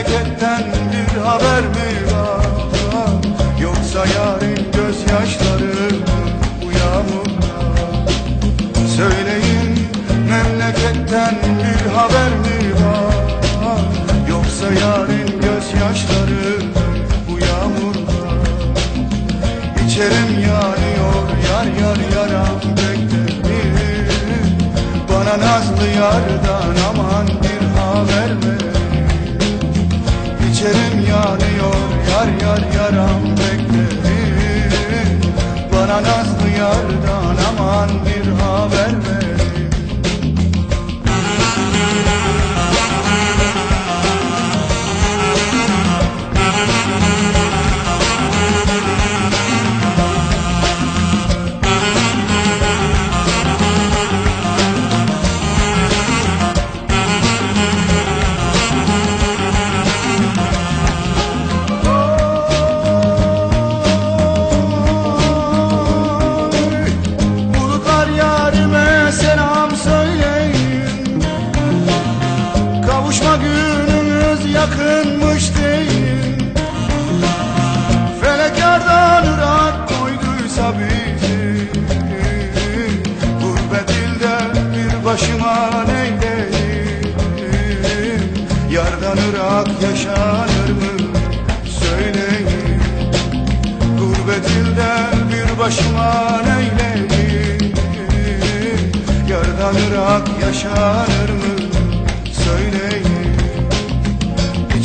Memleketten bir haber mi var? Yoksa yarın gözyaşları bu yağmurda Söyleyin memleketten bir haber mi var? Yoksa yarın gözyaşları bu yağmurda İçerim yanıyor yar yar yaram beklerim Bana nazlı yardan aman bir haber İçerim yanıyor yakınmış deyin Felek yardan ırak koyduysa bizi. Gurbet ilde bir başıma neyleyim? Yardan ırak yaşanır mı? Söyleyin. Gurbet ilde bir başıma neyleyim? Yardan ırak yaşanır mı